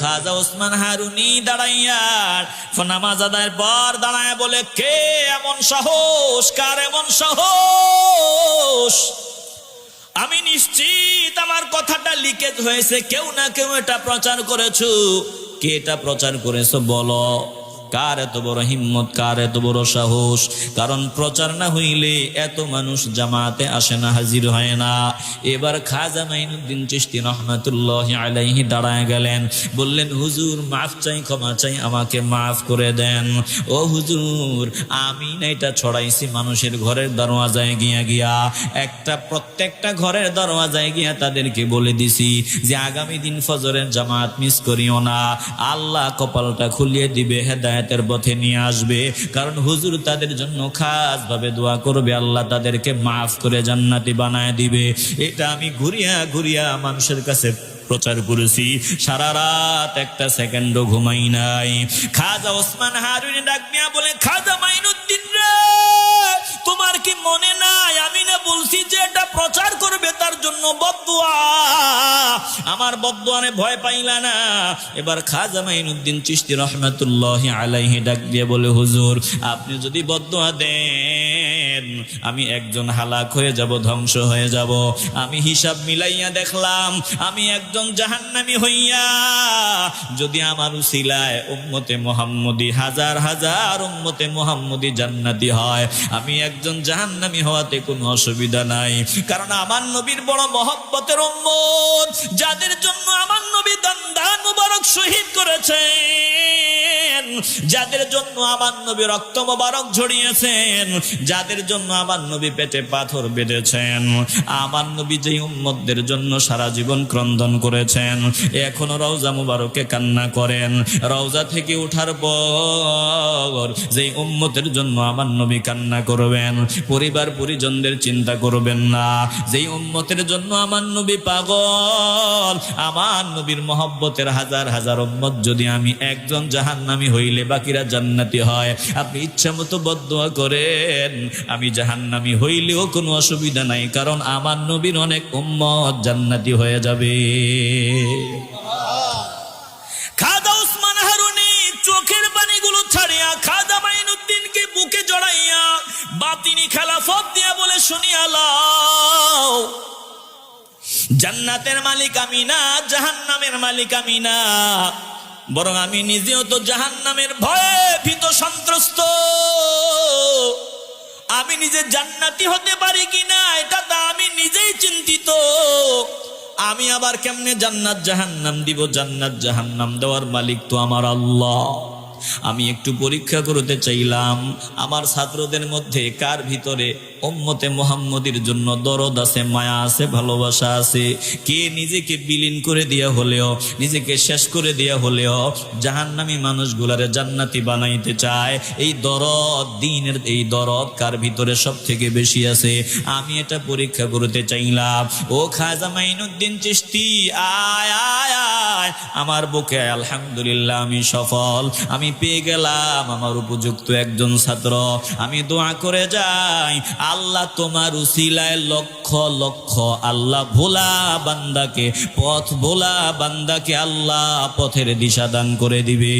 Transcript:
খাজা ওসমান হারুনি দাঁড়াইয়ার নামাজ আদায়ের পর দাঁড়ায় বলে, কে এমন সাহস? কার এমন সাহস? আমি নিশ্চিত আমার কথাটা লিকেজ হয়েছে। কেউ না কেউ এটা প্রচার করেছ। কে এটা প্রচার করেছ বলো। কার এত বড় হিম্মত, কার এত বড় সাহস? কারণ প্রচার না হইলে এত মানুষ জামাতে আসে না, হাজির হয় না। এবার খাজা মাইনুদ্দিন চিস্তি রহমাতুল্লাহ আলাইহি দাঁড়ায় গেলেন। বললেন, হুজুর, মাফ চাই, ক্ষমা চাই, আমাকে মাফ করে দেন। ও হুজুর, আমি না এটা ছড়াইছি মানুষের ঘরের দরওয়াজায় গিয়া গিয়া। একটা প্রত্যেকটা ঘরের দরওয়াজায় গিয়া তাদেরকে বলে দিছি যে, আগামী দিন ফজরের জামাত মিস করিও না। আল্লাহ কপালটা খুলিয়ে দিবে হেদায়েতের পথে নিয়ে আসবে। কারণ হুজুর তাদের জন্য খাস ভাবে দোয়া করবে, আল্লাহ তাদেরকে মাফ করে জান্নাতি বানায় দিবে। এটা আমি ঘুরিয়া ঘুরিয়া মানুষের কাছে প্রচার করেছি। সারা রাত একটা সেকেন্ডও ঘুমাই নাই। খাজা ওসমান হারুনি ডাক বলে, খাজা আমার বদুয়ানে ভয় পাইলা না। এবার খাজা মাইনুদ্দিন চিস্তি রহমাতুল্লাহ আলাইহি ডাক দিয়ে বলে, হুজুর, আপনি যদি বদুয়া দেন আমি একজন হালাক হয়ে যাব, ধ্বংস হয়ে যাব। আমি হিসাব মিলাইয়া দেখলাম, আমি একজন জাহান্নামি হইয়া, যদি আমার উসিলায় উম্মতে মোহাম্মদি, হাজার হাজার উম্মতে মোহাম্মদি জান্নাতি হয়, আমি একজন জাহান্নামি হওয়াতে কোনো অসুবিধা নাই। কারণ আমার নবীর বড় মহব্বতের উম্মত, যাদের জন্য আমার নবী দান দান মুবারক শহীদ করেছেন। যাদের জন্য আমার নবী রক্ত মোবারক ঝরিয়েছেন, যাদের জন্য আমার নবী পেটে পাথর বেঁধেছেন, আমার নবী যেই উম্মতদের জন্য সারা জীবন ক্রন্দন করেছেন, এখনও রওজা মুবারকে কান্না করেন। রওজা থেকে উঠার পর যেই উম্মতের জন্য আমার নবী কান্না করবেন, পরিবার পরিজনদের চিন্তা করবেন না। যেই উম্মতের জন্য আমার নবী পাগল, আমার নবীর মহব্বতের হাজার হাজার উম্মত যদি আমি একজন জাহান্নামি হইলে বাকিরা জান্নাতি হয়। আপনি ইচ্ছা মতো বদোয়া করেন। আমি জাহান্নামি হইলেও কোনো অসুবিধা নাই, কারণ আমার নবীর অনেক উম্মত জান্নাতি হয়ে যাবে। জান্নাতের মালিক আমি না, জাহান্নামের মালিক আমি না। বরং আমি নিজেও তো জাহান নামের ভয়ে ভীত সন্ত্রস্ত। আমি নিজে জান্নাতি হতে পারি কিনা, এটা তা আমি নিজেই চিন্তিত। আমি আবার কেমনে জান্নাত জাহান্নাম দিব? জান্নাত জাহান্নাম দেওয়ার মালিক তো আমার আল্লাহ। আমি একটু পরীক্ষা করতে চাইলাম, আমার ছাত্রদের মধ্যে কার ভিতরে ওম্মতে মোহাম্মদের জন্য দরদ আছে, মায়া আছে, ভালোবাসা আছে? কে নিজেকে বিলীন করে দিয়া হলেও, নিজেকে শেষ করে দিয়া হলেও জাহান্নামী মানুষগুলারে জান্নাতি বানাইতে চায়? এই দরদ, দিনের এই দরদ কার ভিতরে সব থেকে বেশি আছে? আমি এটা পরীক্ষা করতে চাইলাম। ও খাজা মাইনুদ্দিন চিস্তি আয়। আমার বুকে আলহামদুলিল্লাহ আমি সফল। আমি পেয়ে গেলাম আমার উপযুক্ত একজন ছাত্র। আমি দোয়া করে যাই, আল্লাহ তোমার উসিলায় লক্ষ লক্ষ আল্লাহ ভোলা বান্দাকে, পথ ভোলা বান্দাকে আল্লাহ পথের দিশা দান করে দিবে।